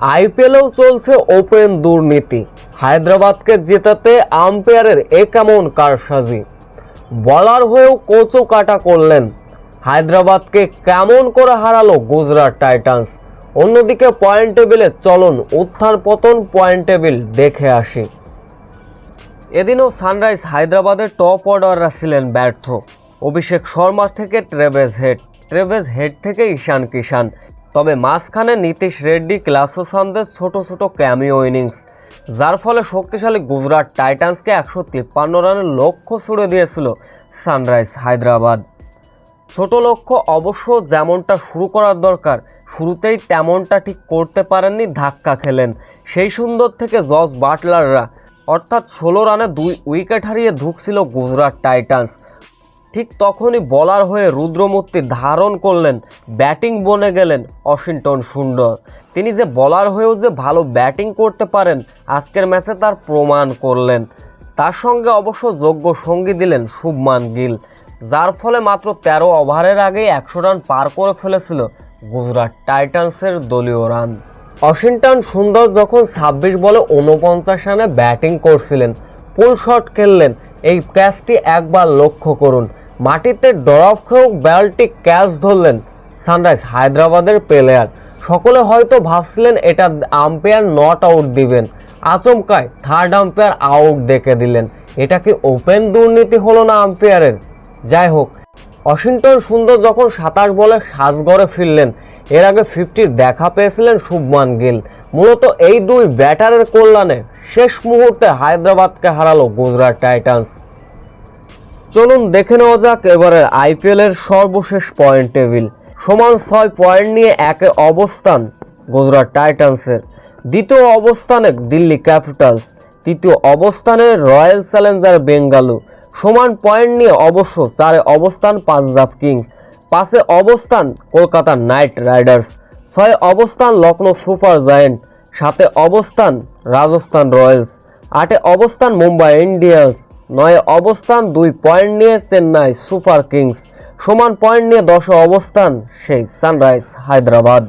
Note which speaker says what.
Speaker 1: আইপিএলেও চলছে ওপেন দুর্নীতি। হায়দ্রাবাদকে জেতাতে আম্পায়ারের এ কেমন কারসাজি। বলার হয়েও কোচও কাটা করলেন। হায়দ্রাবাদকে কেমন করে হারালো গুজরাট টাইটান্স? অন্যদিকে পয়েন্ট টেবিলে চলন উত্থান পতন পয়েন্ট টেবিল দেখে আসি। এদিনও সানরাইজ হায়দ্রাবাদের টপ অর্ডাররা ছিলেন ব্যর্থ। অভিষেক শর্মা থেকে ট্রেভেজ হেড ট্রেভেজ হেড থেকে ঈশান কিষান তবে মাঝখানে নীতিশ রেড্ডি ক্লাসোসানদের ছোট ছোট ক্যামিও ইনিংস, যার ফলে শক্তিশালী গুজরাট টাইটান্সকে একশো তিপ্পান্ন রানের লক্ষ্য ছুড়ে দিয়েছিল সানরাইজ হায়দ্রাবাদ। ছোট লক্ষ্য অবশ্য যেমনটা শুরু করার দরকার, শুরুতেই তেমনটা ঠিক করতে পারেননি ধাক্কা খেলেন। সেই সুন্দর থেকে জস বাটলাররা, অর্থাৎ ষোলো রানে দুই উইকেট হারিয়ে ধুকছিল গুজরাট টাইটান্স। ঠিক তখনই বলার হয়ে রুদ্রমূর্তি ধারণ করলেন, ব্যাটিং বনে গেলেন অশিংটন সুন্দর। তিনি যে বলার হয়েও যে ভালো ব্যাটিং করতে পারেন, আজকের ম্যাচে তার প্রমাণ করলেন। তার সঙ্গে অবশ্য যোগ্য সঙ্গী দিলেন শুভমান গিল, যার ফলে মাত্র তেরো ওভারের আগেই একশো রান পার করে ফেলেছিল গুজরাট টাইটান্সের দলীয় রান। অশিংটন সুন্দর যখন ছাব্বিশ বলে উনপঞ্চাশ রানে ব্যাটিং করছিলেন পুল শট খেললেন, এই ক্যাচটি একবার লক্ষ্য করুন। মাটিতে ডরফ খেয়েও বলটি ক্যাচ ধরলেন সানরাইজ, হায়দ্রাবাদের প্লেয়ার। সকলে হয়তো ভাবছিলেন এটা আম্পায়ার নট আউট দিবেন। আচমকায় থার্ড আম্পায়ার আউট দেখে দিলেন। এটা কি ওপেন দুর্নীতি হলো না আম্পায়ারের? যাই হোক অশিংটন সুন্দর যখন সাতাশ বলে সাজগড়ে ফিরলেন, এর আগে ফিফটির দেখা পেয়েছিলেন শুভমান গিল। মূলত এই দুই ব্যাটারের কল্যাণে শেষ মুহূর্তে হায়দ্রাবাদকে হারালো গুজরাট টাইটান্স। চলুন দেখে নেওয়া যাক এবারের আইপিএলের সর্বশেষ পয়েন্ট টেবিল সমান ছয় পয়েন্ট নিয়ে একে অবস্থান গুজরাট টাইটান্সের। দ্বিতীয় অবস্থানে দিল্লি ক্যাপিটালস। তৃতীয় অবস্থানে রয়্যাল চ্যালেঞ্জার বেঙ্গালু। সমান পয়েন্ট নিয়ে অবশ্য চারে অবস্থান পাঞ্জাব কিংস। পাঁচে অবস্থান কলকাতা নাইট রাইডার্স। ছয় অবস্থান লখনৌ সুপার জায়েন্ট। সাতে অবস্থান রাজস্থান রয়্যালস। আটে অবস্থান মুম্বাই ইন্ডিয়ান্স। নয় অবস্থান, দুই পয়েন্ট নিয়ে চেন্নাই সুপার কিংস। সমান পয়েন্ট নিয়ে দশ অবস্থান সেই সানরাইজ হায়দ্রাবাদ।